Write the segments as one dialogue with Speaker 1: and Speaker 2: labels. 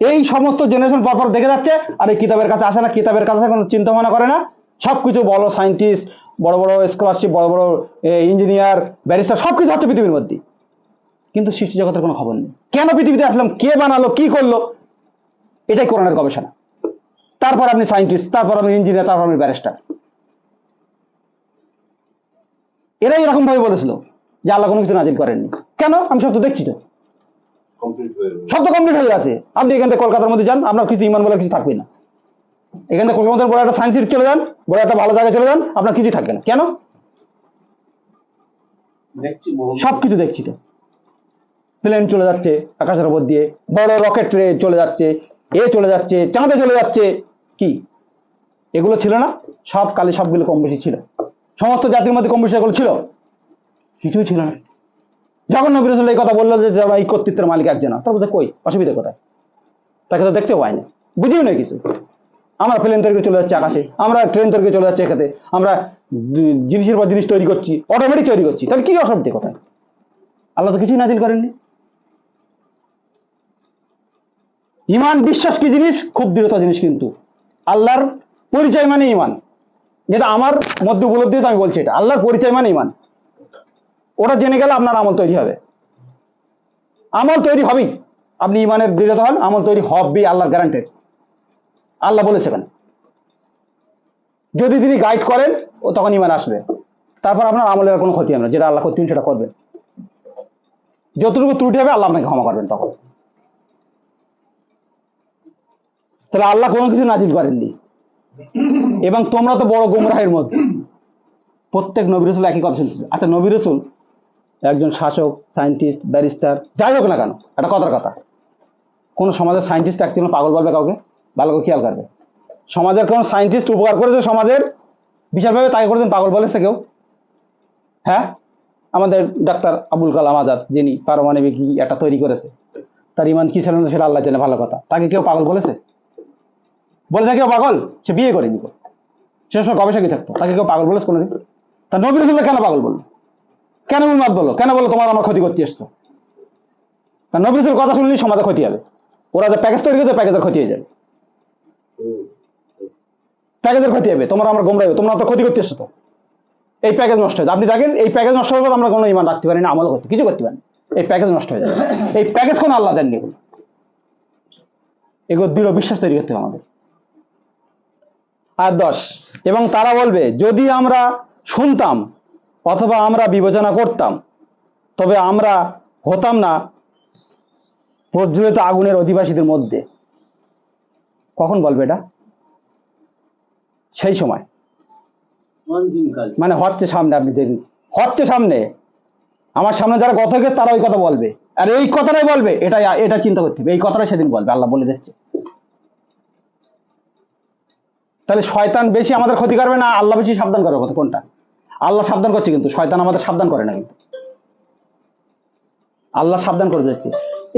Speaker 1: এই সমস্ত জেনারেশন পরপর দেখে যাচ্ছে, আর এই কিতাবের কাছে আসে না, কিতাবের কাছে কোনো চিন্তা ভাবনা করে না। সব কিছু বড় সায়েন্টিস্ট বড় বড় স্কলারশিপ বড় বড় ইঞ্জিনিয়ার ব্যারিস্টার সব কিছু হচ্ছে পৃথিবীর মধ্যে কিন্তু সৃষ্টি জগতের কোনো খবর নেই। কেন পৃথিবীতে আসলাম? কে বানালো? কি করল? এটাই কোরআনের গবেষণা। তারপর আপনি সায়েন্টিস্ট তারপর আপনি ইঞ্জিনিয়ার তারপর আপনি ব্যারিস্টার এরাই এরকম ভাবে বলেছিল যে আল্লাহ কোনো কিছু নাজিল করেননি। কেন? আমি সব তো দেখছি তো। সব তো কমপ্লিট হয়ে গেছে। আপনি এখান থেকে কলকাতার মধ্যে যান আপনার কিছু ইমান বলে কিছু থাকবে না। এখান থেকে কলকাতার বড় একটা সায়েন্স সিটি চলে যান বড় একটা ভালো জায়গায় চলে যান আপনার কিছু থাকবে না। কেন? সব কিছু দেখছি তো। প্লেন চলে যাচ্ছে আকাশের উপর দিয়ে বড় রকেট চলে যাচ্ছে এ চলে যাচ্ছে চাঁদে চলে যাচ্ছে। কি? এগুলো ছিল না? সব কালে সবগুলো কম বেশি ছিল। সমস্ত জাতির মধ্যে কম বেশি এগুলো ছিল? কিছুই ছিল না। যখন নবী রসুল এই কথা বলল যে এই কর্তৃত্বের মালিক একজন তার বলতে কই? অসুবিধা কোথায়? তাকে তো দেখতেও পাই না। বুঝিও না কিছু। আমরা প্লেন তৈরি চলে যাচ্ছে আকাশে। আমরা ট্রেন তৈরি চলে যাচ্ছে এখানে। আমরা জিনিসের পর জিনিস তৈরি করছি অটোমেটিক তৈরি করছি। তাহলে কি অসুবিধা কোথায়? আল্লাহ তো কিছুই নাজিল করেননি। ইমান বিশ্বাস কি জিনিস? খুব দৃঢ়তা জিনিস কিন্তু। আল্লাহর পরিচয় মানে ইমান। যেটা আমার মধ্যে উপলব্ধি আমি বলছি এটা। আল্লাহর পরিচয় মানে ইমান। ওটা জেনে গেলে আপনার আমল তৈরি হবে। আমল তৈরি হবেই। আপনি ইমানের দৃঢ়তা হন, আমল তৈরি হবে আল্লাহর গ্যারান্টেড আল্লাহ বলেছে কেন যদি তিনি গাইড করেন, ও তখন ইমান আসবে। তারপর আপনার আমলের কোনো ক্ষতি হবে না, যেটা আল্লাহ করতেন সেটা করবেন। যতটুকু ত্রুটি হবে, আল্লাহ আপনাকে ক্ষমা করবেন তখন। তাহলে আল্লাহ কোনো কিছু নাজিল করেননি। এবং তোমরা তো বড় গোমরাহের মধ্যে। প্রত্যেক নবী রসুল একই কথা শুনতেছে। আচ্ছা নবী রসুল একজন শাসক সায়েন্টিস্ট ব্যারিস্টার যাই হোক না কেন, একটা কথার কথা। কোনো সমাজের সায়েন্টিস্ট একজন পাগল বলবে কাউকে? ভালো করে খেয়াল করবে। সমাজের কোনো সায়েন্টিস্ট উপকার করেছে সমাজের? বিশালভাবে তাকে করেছেন পাগল বলেছে কেউ? হ্যাঁ? আমাদের ডাক্তার আবুল কালাম আজাদ, যিনি পারমাণবিক একটা তৈরি করেছে, তার ইমান কি ছিল সেটা আল্লাহ জানে, ভালো কথা। তাকে কেউ পাগল বলেছে? বলেছে কেউ পাগল? সে বিয়ে করেনি। কেউ। সে সময় গবেষকই থাকতো। তাকে কেউ পাগল বলেছে কোনোদিন? তা নবী রসুল্লাহ কেন পাগল বলল? কেন উন্মাদ বলল কেন বলল তোমার আমার ক্ষতি করতে এসছো? তা নবী কথা শুনলেই সমাজে ক্ষতি হবে। ওরা যে প্যাকেজ তৈরি করেছে, প্যাকেজের ক্ষতি হয়ে যাবে। প্যাকেজের ক্ষতি হবে। তোমার আমার গোমরা হবে তোমরা তো ক্ষতি করতে এসছো তো। এই প্যাকেজ নষ্ট হয়ে আপনি দেখেন, এই প্যাকেজ নষ্ট হবে আমরা কোনো ইমান রাখতে পারি না আমল করতে কিছু করতে পারি এই প্যাকেজ নষ্ট হয়ে যাবে। এই প্যাকেজ কোনো আল্লাহ দেননি এগুলো। এগুলো দৃঢ় বিশ্বাস তৈরি করতে হবে আমাদের। আর দশ, এবং তারা বলবে, যদি আমরা শুনতাম অথবা আমরা বিবেচনা করতাম তবে আমরা হতাম না প্রজ্বলিত আগুনের অধিবাসীদের মধ্যে। কখন বলবে এটা? সেই সময়। মানে হচ্ছে সামনে আপনি দেখুন। হচ্ছে সামনে। আমার সামনে যারা কথা হবে তারা ওই কথা বলবে। আর এই কথাটাই বলবে এটা এটা চিন্তা করতে হবে। এই কথাটাই সেদিন বলবে আল্লাহ বলে দিচ্ছে। তাহলে শয়তান বেশি আমাদের ক্ষতি করবে না আল্লাহ বেশি সাবধান করবে কথা কোনটা? আল্লাহ সাবধান করছে কিন্তু, শয়তান আমাদের সাবধান করে না কিন্তু। আল্লাহ সাবধান করে দিচ্ছে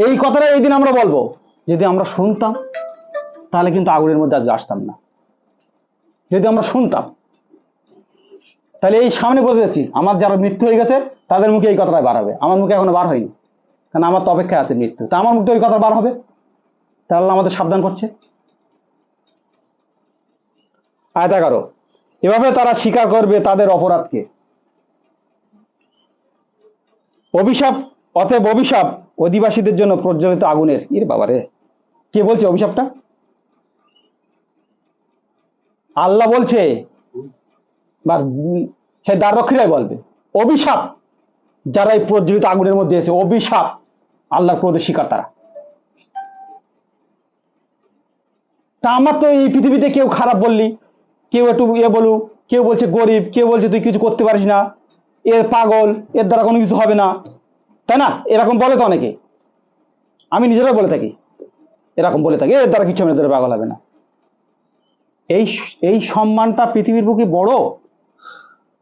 Speaker 1: এই কথাটা এই দিন আমরা বলব, যদি আমরা শুনতাম, তাহলে কিন্তু আগুনের মধ্যে আজকে আসতাম না। যদি আমরা শুনতাম, তাহলে এই সামনে বলতে যাচ্ছি আমার যারা মৃত্যু হয়ে গেছে, তাদের মুখে এই কথাটা বার হবে। আমার মুখে এখনও বার হয়নি, কারণ আমার তো অপেক্ষা আছে মৃত্যু। তা আমার মুখে ওই কথা বার হবে? তাহলে আমাদের সাবধান করছে। আয় এগারো। এভাবে তারা স্বীকার করবে তাদের অপরাধকে। অভিশাপ অতএব অভিশাপ অধিবাসীদের জন্য প্রজ্বলিত আগুনের। ইর বাবারে কে বলছে অভিশাপটা? আল্লাহ বলছে বা উম, সে দ্বাররক্ষীরাই বলবে অভিশাপ যারা এই প্রজ্বলিত আগুনের মধ্যে এসে অভিশাপ আল্লাহর ক্রোধের শিকার তারা। তা আমার তো এই পৃথিবীতে কেউ খারাপ বললি কেউ একটু ইয়ে বলু কেউ বলছে গরিব কেউ বলছে তুই কিছু করতে পারিস না এর পাগল এর দ্বারা কোনো কিছু হবে না তাই না? এরকম বলে তো অনেকে। আমি নিজেরাও বলে থাকি এরকম বলে থাকি এর দ্বারা কিছু না, দ্বারা পাগল হবে না। এই এই সম্মানটা পৃথিবীর বুকে বড়?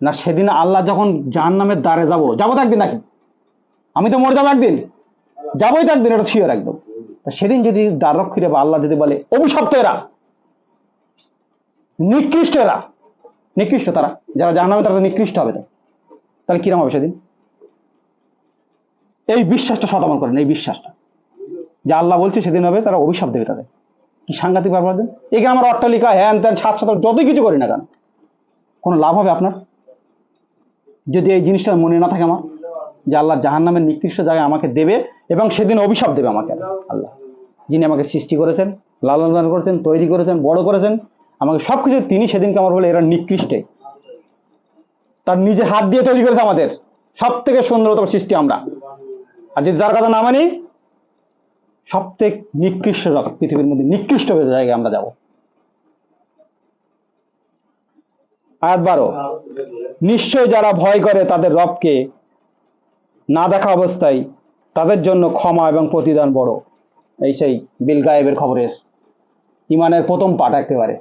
Speaker 1: না সেদিন আল্লাহ যখন জাহান নামের দ্বারে যাব যাব একদিন নাকি? আমি তো মরে যাব একদিন। যাবোই একদিন এটা শিওর একদম। সেদিন যদি দ্বাররক্ষীরা বা আল্লাহ যদি বলে অভিশপ্ত এরা। নিকৃষ্ট এরা নিকৃষ্ট তারা, যারা জাহান তারা নিকৃষ্ট হবে তাহলে কিরম হবে সেদিন? এই বিশ্বাসটা শতমান করেন, এই বিশ্বাসটা। যে আল্লাহ বলছে সেদিন হবে, তারা অভিশাপ দেবে তাদের। কি সাংঘাতিক ব্যাপার দেন এখানে আমার অট্টালিকা, হ্যান ত্যান, সাত সাত যতই কিছু করি না কেন, কোনো লাভ হবে আপনার? যদি এই জিনিসটা মনে না থাকে আমার, যে আল্লাহ জাহান নামের নিকৃষ্ট জায়গায় আমাকে দেবে এবং সেদিন অভিশাপ দেবে আমাকে আল্লাহ। যিনি আমাকে সৃষ্টি করেছেন, লালন করেছেন, তৈরি করেছেন, বড় করেছেন আমাকে সব কিছু তিনি সেদিনকে আমার বলে, এরা নিকৃষ্টে। তার নিজে হাত দিয়ে তৈরি করেছে আমাদের। সব থেকে সুন্দরতম সৃষ্টি আমরা। আর যদি যার কথা না মানি সব থেকে নিকৃষ্ট পৃথিবীর মধ্যে নিকৃষ্ট জায়গায় আমরা যাব। আয়াত বারো, নিশ্চয় যারা ভয় করে তাদের রবকে না দেখা অবস্থায় তাদের জন্য ক্ষমা এবং প্রতিদান বড়। এই সেই বিল গায়েবের খবর এস। ইমানের প্রথম পাঠ একেবারে।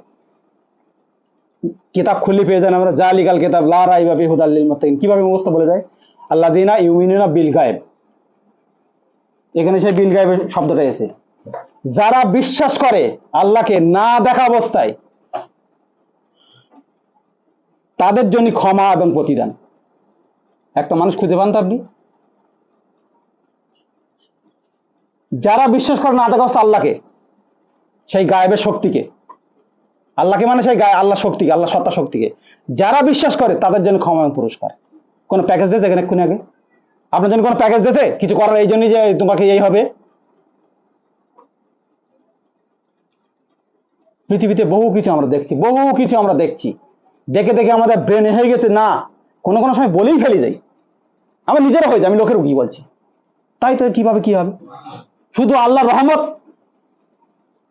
Speaker 1: কিতাব খুললে পেয়ে যান আমরা। জালিকাল কিতাব, লা রাইবা ফি হুদাল লিল মুত্তাকিন। কীভাবে মুখস্থ বলে যায়? আল্লাহ দিনা ইউমিনুনা বিল গায়েব। এখানে সেই বিল গায়েবের শব্দটা এসে যারা বিশ্বাস করে আল্লাহকে না দেখা অবস্থায়, তাদের জন্য ক্ষমা এবং প্রতিদান। একটা মানুষ খুঁজে পান তো আপনি? যারা বিশ্বাস করে না দেখা অবস্থা আল্লাহকে, সেই গায়েবের শক্তিকে আল্লাহকে মানে সেই গায়ে, আল্লাহ শক্তিকে, আল্লাহ সত্তা শক্তিকে। যারা বিশ্বাস করে, তাদের জন্য ক্ষমা পুরস্কার। কোনো প্যাকেজ দিয়েছে এখানে এক্ষুনি আগে? আপনার জন্য কোনো প্যাকেজ দিয়েছে? কিছু করার এই জন্যই যে তোমাকে এই হবে? পৃথিবীতে বহু কিছু আমরা দেখছি, বহু কিছু আমরা দেখছি। দেখে দেখে আমাদের ব্রেন হয়ে গেছে, না, কোনো কোনো সময় বলেই ফেলে যাই। আমার নিজেরা হয়ে যায় আমি লোকের উগি বলছি। তাই তো কীভাবে কি হবে? শুধু আল্লাহ রহমত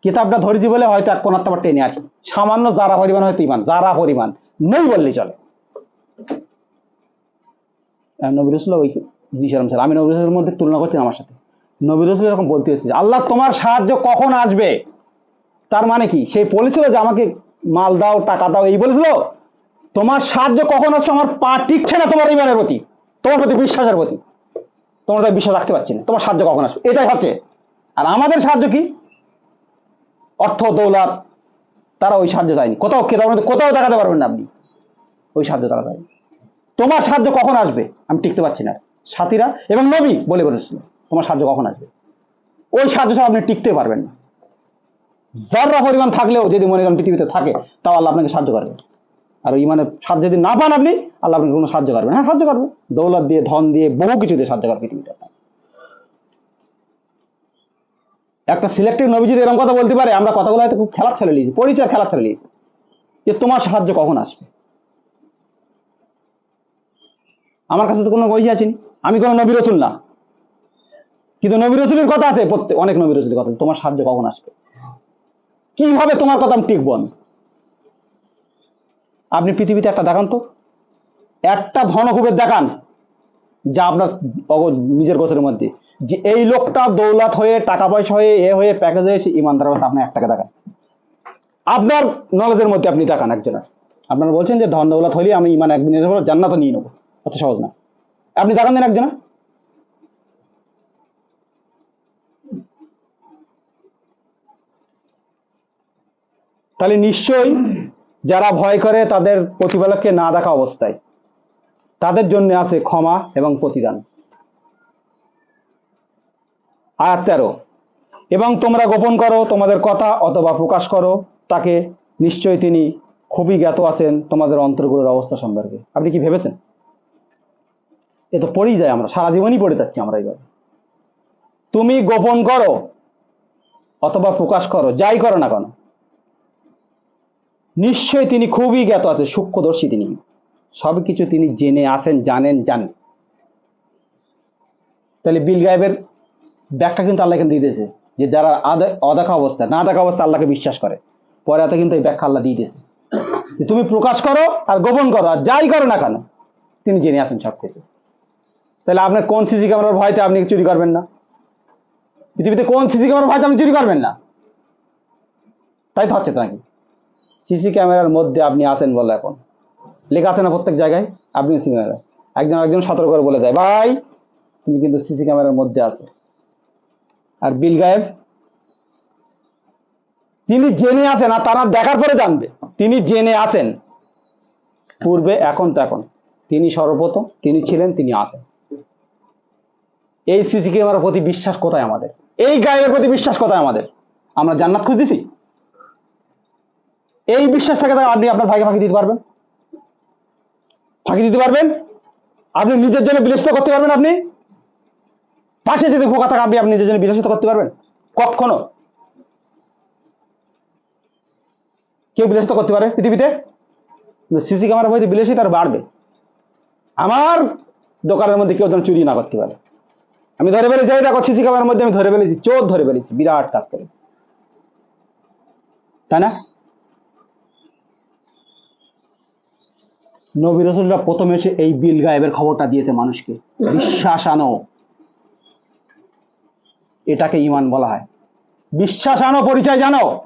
Speaker 1: কিতাবটা ধরেছি বলে হয়তো এক কোনার তোমার টেনে আসি। সামান্য যারা পরিমাণ হয়তো ইমান, যারা পরিমাণ। নেই বললেই চলে। ওই ছিল। আমি মধ্যে তুলনা করছি আমার সাথে। এরকম বলতে হচ্ছে আল্লাহ, তোমার সাহায্য কখন আসবে? তার মানে কি? সেই বলেছিল যে, আমাকে মাল দাও, টাকা দাও। এই বলেছিল, তোমার সাহায্য কখন আসবে? আমার পা টিকছে না তোমার ইমানের প্রতি। তোমার প্রতি বিশ্বাসের প্রতি। তোমার বিশ্বাস রাখতে পারছি না। তোমার সাহায্য কখন আসবে? এটাই হচ্ছে। আর আমাদের সাহায্য কি? অর্থ, দৌলত, তারা ওই সাহায্য চায়নি। কোথাও মধ্যে কোথাও দেখাতে পারবেন না আপনি। ওই সাহায্য তারা চায়নি। তোমার সাহায্য কখন আসবে? আমি টিকতে পারছি না। সাথীরা এবং নবী বলে বলেছিল, তোমার সাহায্য কখন আসবে? ওই সাহায্য ছাড়া আপনি টিকতে পারবেন না। যারা পরিমাণ থাকলেও যদি মনে করেন পৃথিবীতে থাকে, তাও আল্লাহ আপনাকে সাহায্য করবে। আর ওই মানে সাহায্য যদি না পান আপনি, আল্লাহ আপনাকে কোনো সাহায্য করবে না। হ্যাঁ সাহায্য করবে। দৌলত দিয়ে, ধন দিয়ে বহু কিছু দিয়ে সাহায্য করবে পৃথিবীতে আপনাকে। একটা সিলেক্টেড নবী যদি এরকম কথা বলতে পারে, আমরা কথাগুলো হয়তো খুব খেলার ছেলে নিয়েছি, পরিচয় খেলার ছেলে নিয়েছি, যে তোমার সাহায্য কখন আসবে? আমার কাছে তো কোনো ওই আসেনি আমি কোনো নবী রসুল না। কিন্তু নবী রসুলের কথা আছে, প্রত্যেক অনেক নবী রসুলের কথা তোমার সাহায্য কখন আসবে? কীভাবে তোমার কথা আমি টিকবো আমি? আপনি পৃথিবীতে একটা দেখান তো। একটা ধনকুবের দেখান, যা আপনার নিজের গোছের মধ্যে। যে এই লোকটা দৌলত হয়ে, টাকা পয়সা হয়ে, এ হয়ে প্যাকেজ হয়ে সে ইমানদার অবস্থা, আপনি একটাকে দেখান। আপনার নলেজের মধ্যে আপনি দেখান একজনের। আপনারা বলছেন যে ধন দৌলত হলে আমি ইমান একদিনের পর জান্নাত নিয়ে নেব। অত সহজ না। আপনি দেখান দেন একজনের। তাহলে নিশ্চয়ই যারা ভয় করে তাদের প্রতিপালককে না দেখা অবস্থায়, তাদের জন্য আছে ক্ষমা এবং প্রতিদান। আয়াত তেরো। এবং তোমরা গোপন করো, তোমাদের কথা অথবা প্রকাশ করো, তাকে নিশ্চয়ই তিনি খুবই জ্ঞাত আছেন তোমাদের অন্তর্গুলোর অবস্থা সম্পর্কে। আপনি কি ভেবেছেন? এ তো পড়েই যায় আমরা, সারা জীবনই পড়ে যাচ্ছি আমরা এইভাবে। তুমি গোপন করো অথবা প্রকাশ করো, যাই করো না কেন। নিশ্চয়ই তিনি খুবই জ্ঞাত আছে, সূক্ষ্মদর্শী তিনি। সব কিছু তিনি জেনে আসেন জানেন জানেন। তাহলে বিল গায়েবের ব্যাখ্যা কিন্তু আল্লাহ এখানে দিয়ে দিয়েছে যে যারা অদেখা অবস্থা, না দেখা অবস্থা আল্লাহকে বিশ্বাস করে। পরে এত কিন্তু এই ব্যাখ্যা আল্লাহ দিয়ে দিয়েছে। তুমি প্রকাশ করো আর গোপন করো, আর যাই করো না কেন, তিনি জেনে আসেন সব কিছু তাহলে আপনার কোন সিসি ক্যামেরার ভয়তে আপনি চুরি করবেন না? পৃথিবীতে কোন সিসি ক্যামেরার ভয়তে আপনি চুরি করবেন না? তাই তো হচ্ছে নাকি? সিসি ক্যামেরার মধ্যে আপনি আছেন বলে এখন। লেখা আছে না প্রত্যেক জায়গায়? আপনি সিসি ক্যামেরা একজন একজন সতর্ক করে বলে দেয়, ভাই, তুমি কিন্তু সিসি ক্যামেরার মধ্যে আছো। আর বিল গায়েব। তিনি জেনে আছেন আর তারা দেখার পরে জানবে। তিনি জেনে আছেন। পূর্বে, এখন তো এখন। তিনি সর্বপ্রথম, তিনি ছিলেন, তিনি আছেন। এই সিসি ক্যামেরার প্রতি বিশ্বাস কোথায় আমাদের? এই গায়ের প্রতি বিশ্বাস কোথায় আমাদের? আমরা জান্নাত খুঁজতেছি? এই বিশ্বাস থেকে আপনি আপনার ভাইকে ফাঁকি দিতে পারবেন। ফাঁকি দিতে পারবেন? আপনি নিজের জন্য বিলাসিত করতে পারবেন আপনি? পাশে যদি ফোকা থাকে আপনি আপনি নিজের জন্য বিলাসিত করতে পারবেন? কখনো। কেউ বিলাসিত করতে পারে পৃথিবীতে? সিসি ক্যামেরা বইতে বিলাসিত আর বাড়বে। আমার দোকানের মধ্যে কেউ যেন চুরি না করতে পারে। আমি ধরে ফেলেছি, এই দেখো সিসি ক্যামেরার মধ্যে আমি ধরে ফেলেছি, চোর ধরে ফেলেছি, বিরাট কাজ করে। তাই না? নবী রসুলরা প্রথমে এসে এই বিল গায়েবের খবরটা দিয়েছে মানুষকে। বিশ্বাস আনো। এটাকে ইমান বলা হয়। বিশ্বাস আনো, পরিচয় জানো,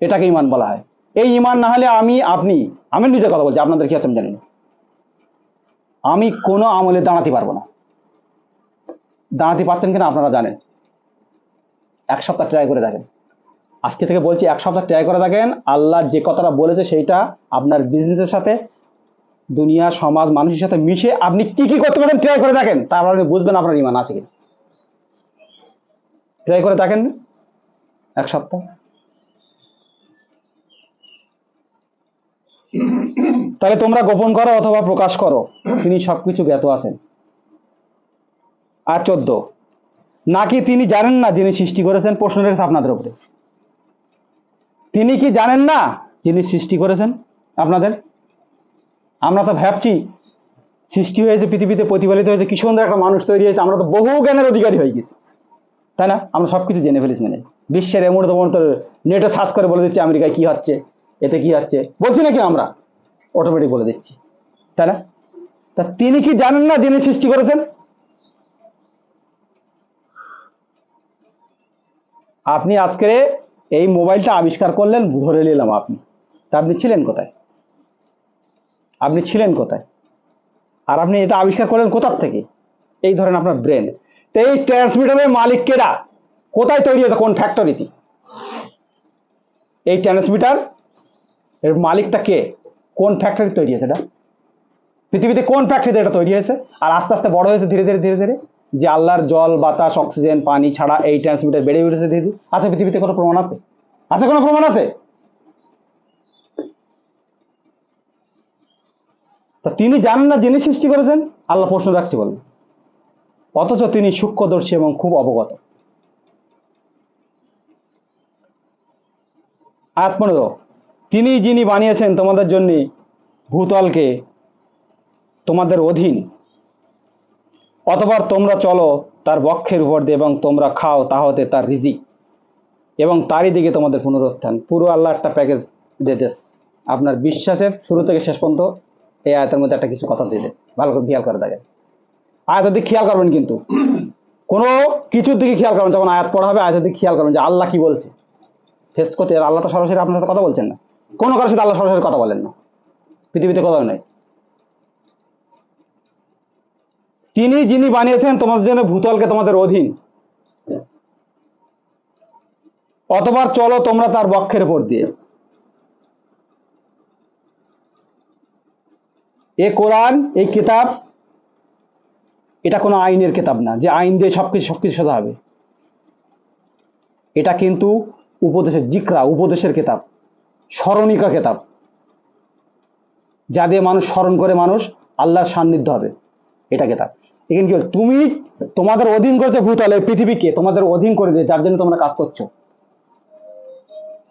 Speaker 1: এটাকে ইমান বলা হয়। এই ইমান না হলে আমি, আপনি, আমি নিজে কথা বলছি, আপনাদের কি আছে আমি আমি কোনো আমলে দাঁড়াতে পারব না। দাঁড়াতে পারছেন কিনা আপনারা জানেন। এক সপ্তাহ ট্রাই করে দেখেন। আজকে থেকে বলছি, এক সপ্তাহ ট্রাই করে দেখেন, আল্লাহ যে কথাটা বলেছে সেইটা আপনার বিজনেসের সাথে, দুনিয়া, সমাজ, মানুষের সাথে মিশে আপনি কি কি করতে পারেন ট্রাই করে দেখেন। তারপর আপনি বুঝবেন আপনার ইমান আছে কিনা। ট্রাই করে দেখেন। এক সপ্তাহ। তাহলে তোমরা গোপন করো অথবা প্রকাশ করো। তিনি সবকিছু জ্ঞাত আছেন। আর চোদ্দ। নাকি তিনি জানেন না যিনি সৃষ্টি করেছেন প্রশ্ন রেখেছে আপনাদের উপরে? তিনি কি জানেন না যিনি সৃষ্টি করেছেন আপনাদের? আমরা তো ভাবছি, সৃষ্টি হয়েছে, পৃথিবীতে প্রতিফলিত হয়েছে, কি সুন্দর একটা মানুষ তৈরি হয়েছে, আমরা তো বহু জ্ঞানের অধিকারী হয়ে গেছি। তাই না? আমরা সব কিছু জেনে ফেলেছি মানে। বিশ্বের এমন তেমন তো নেটে সার্চ করে বলে দিচ্ছি আমেরিকায় কি হচ্ছে, এতে কি হচ্ছে। বলছি নাকি আমরা? অটোমেটিক বলে দিচ্ছি। তাই না? তা তিনি কি জানেন না যিনি সৃষ্টি করেছেন? আপনি আজকে এই মোবাইলটা আবিষ্কার করলেন, ধরে নিলাম আপনি। তা আপনি ছিলেন কোথায়? আপনি ছিলেন কোথায়? আর আপনি এটা আবিষ্কার করলেন কোথার থেকে? এই ধরেন আপনার ব্রেন তো এই ট্রান্সমিটারের মালিক কেরা কোথায় তৈরি হয়েছে? কোন ফ্যাক্টরিতে এই ট্রান্সমিটার এর মালিকটা কে? কোন ফ্যাক্টরি তৈরি হয়েছে এটা? পৃথিবীতে কোন ফ্যাক্টরিতে এটা তৈরি হয়েছে? আর আস্তে আস্তে বড় হয়েছে ধীরে ধীরে ধীরে ধীরে? যে আল্লাহর জল, বাতাস, অক্সিজেন, পানি ছাড়া এই ট্রান্সমিটার বেড়ে উঠেছে ধীরে ধীরে। আছে পৃথিবীতে কোনো প্রমাণ আছে? আছে কোনো প্রমাণ আছে? তা তিনি জানেন না যিনি সৃষ্টি করেছেন? আল্লাহ প্রশ্ন রাখছি বলেন। অথচ তিনি সূক্ষ্মদর্শী এবং খুব অবগত। আয়াত পনেরো, তিনি যিনি বানিয়েছেন তোমাদের জন্য ভূতলকে তোমাদের অধীন অথবা তোমরা চলো তার বক্ষের উপর দিয়ে এবং তোমরা খাও তাহতে তার রিজি এবং তারই দিকে তোমাদের পুনরুত্থান। পুরো আল্লাহ একটা প্যাকেজ দিয়ে দেস। আপনার বিশ্বাসের শুরু থেকে শেষ পর্যন্ত এই আয়তের মধ্যে একটা কিছু কথা দিয়ে দেয় ভালো করে খেয়াল করে দেখেন। আয়াতের দিকে খেয়াল করবেন কিন্তু। কোনো কিছুর দিকে খেয়াল করবেন, যখন আয়াত পড়া হবে, আয়াতের দিকে খেয়াল করবেন যে আল্লাহ কি বলছে। ফেস করতে আল্লাহ তো সরাসরি আপনার সাথে কথা বলছেন না। কোনো কারোর সাথে আল্লাহ সরাসরি কথা বলেন না। পৃথিবীতে কথা নাই। তিনি যিনি বানিয়েছেন তোমাদের জন্য ভূতলকে তোমাদের অধীন। অতবার চলো তোমরা তার বক্ষের উপর দিয়ে। এ কোরআন, এই কিতাব এটা কোনো আইনের কিতাব না, যে আইন দিয়ে সবকিছু সবকিছু সাজা হবে। এটা কিন্তু উপদেশের জিকরা, উপদেশের কিতাব, স্মরণিকা কিতাব। যা দিয়ে মানুষ স্মরণ করে মানুষ আল্লাহর সান্নিধ্য হবে, এটা কিতাব। এখানে কি তুমি তোমাদের অধীন করেছে ভূতলে, পৃথিবীকে, তোমাদের অধীন করে দিয়ে, যার জন্য তোমরা কাজ করছ।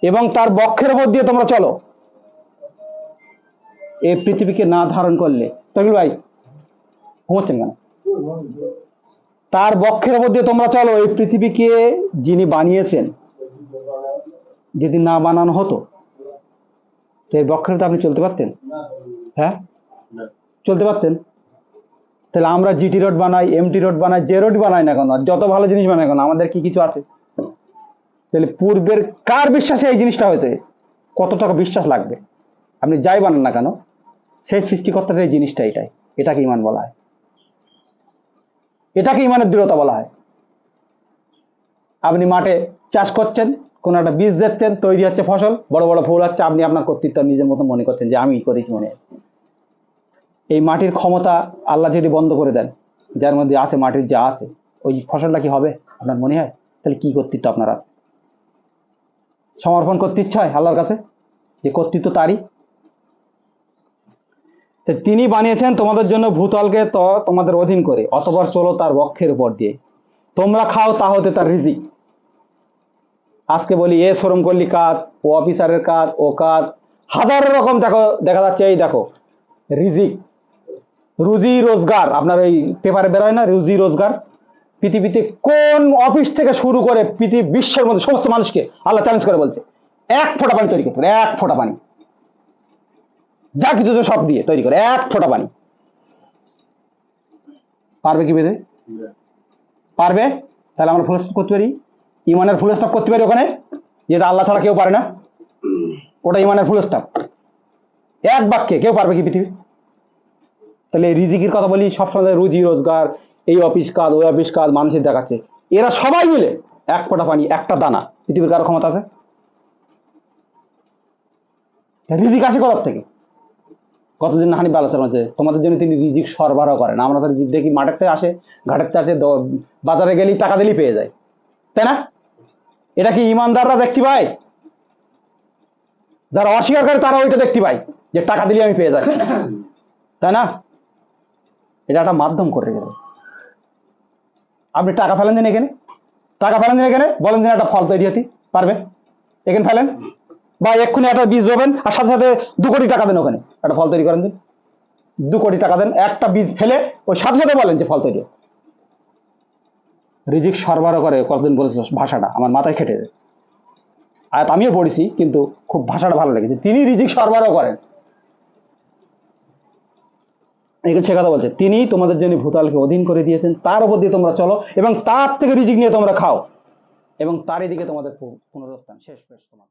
Speaker 1: এবং তার বক্ষের উপর দিয়ে তোমরা চলো। এই পৃথিবীকে না ধারণ করলে তবে ভাই, ঘুমোচ্ছেন কেন? তার বক্ষের মধ্যে তোমরা চলো, এই পৃথিবীকে যিনি বানিয়েছেন, যদি না বানানো হতো, তো বক্ষের উপর আপনি চলতে পারতেন? হ্যাঁ? চলতে পারতেন? তাহলে আমরা জিটি রোড বানাই এমটি রোড বানাই, যে রোড বানাই না কেন যত ভালো জিনিস বানাই কেন, আমাদের কি কিছু আছে? তাহলে পূর্বের কার বিশ্বাসে এই জিনিসটা হয়েছে? কত টাকা বিশ্বাস লাগবে? আপনি যাই বানান না কেন, সেই সৃষ্টিকর্তার এই জিনিসটা এটাই, এটাকে ইমান বলা হয়। এটাকে ইমানের দৃঢ়তা বলা হয়। আপনি মাঠে চাষ করছেন, কোনো একটা বীজ দিচ্ছেন তৈরি হচ্ছে ফসল, বড় বড় ফুল হচ্ছে আপনি আপনার কর্তৃত্ব নিজের মতো মনে করছেন যে আমি করেছি মনে এই মাটির ক্ষমতা আল্লাহ যদি বন্ধ করে দেন, যার মধ্যে আছে, মাটির যা আছে, ওই ফসলটা কি হবে আপনার মনে হয়? তাহলে কি কর্তৃত্ব আপনার আছে? সমর্পণ করতে ইচ্ছা হয় আল্লাহর কাছে? যে কর্তৃত্ব তারই। তিনি বানিয়েছেন তোমাদের জন্য ভূতলকে তো তোমাদের অধীন করে অতবার চলো তার বক্ষের উপর দিয়ে। তোমরা খাও, তা হতে তার রিজিক। আজকে বলি, এ শ্রম করলি কাজ, ও অফিসারের কাজ, ও কাজ। হাজার রকম দেখো, দেখা যাচ্ছে, এই দেখো, রিজিক। রুজি রোজগার, আপনার ওই পেপারে বেরোয় না, রুজি রোজগার। পৃথিবীতে কোন অফিস থেকে শুরু করে পৃথিবী বিশ্বের মধ্যে সমস্ত মানুষকে আল্লাহ চ্যালেঞ্জ করে বলছে, এক ফোঁটা পানি তৈরি করতে এক ফোঁটা পানি। যা কিছু সব দিয়ে তৈরি করে, এক ফোঁটা পানি। পারবে কি বেঁধে? পারবে? তাহলে আমরা ফুল স্টপ করতে পারি। ইমানের ফুল স্টপ করতে পারি ওখানে, যেটা আল্লাহ ছাড়া কেউ পারে না। ওটা ইমানের ফুল স্টপ এক বাক্যে কেউ পারবে কি পৃথিবী? তাহলে রিজিকির কথা বলি, সবসময় রুজি, রোজগার, এই অফিস কাজ, ওই অফিস কাজ, মানুষের দেখাচ্ছে। এরা সবাই মিলে এক ফোঁটা পানি, একটা দানা, পৃথিবীর কারও ক্ষমতা আছে? রিজিক আসে কোথার থেকে? কতদিন হানি আলোচনা হচ্ছে? তোমাদের জন্য তিনি রিজিক সরবরাহ করেন। আমরা তো রিজিক দেখি থেকে আসে থেকে আসে বাজারে গেলেই টাকা দিলেই পেয়ে যায়। তাই না? এটা কি ইমানদাররা দেখতে পায়? যারা অস্বীকার করে তারা ওইটা দেখতে পায়, যে টাকা দিলে আমি পেয়ে যাই। তাই না? এটা একটা মাধ্যম করে গেল আপনি টাকা ফেলেন দিন এখানে? টাকা ফেলেন দিন এখানে? বলেন দিন একটা ফল তৈরি হতে পারবে? এখানে ফেলেন? বা এক্ষুনি একটা বীজ রোবেন আর সাথে সাথে দু কোটি টাকা দেন ওখানে। একটা ফল তৈরি করেন দিন। দু কোটি টাকা দেন, একটা বীজ ফেলে, ওই সাথে সাথে বলেন যে ফল তৈরি। রিজিক সরবরাহ করে কতদিন বলেছিল ভাষাটা, আমার মাথায় খেটে আয়াত আমিও পড়েছি, কিন্তু খুব ভাষাটা ভালো লেগেছে। তিনি রিজিক সরবরাহ করেন। এখানে সে কথা বলছে, তিনি তোমাদের জন্য ভূতালকে অধীন করে দিয়েছেন, তার উপর দিয়ে তোমরা চলো, এবং তার থেকে রিজিক নিয়ে তোমরা খাও। এবং তারই দিকে তোমাদের পুনরুত্থান। শেষ শেষ তোমার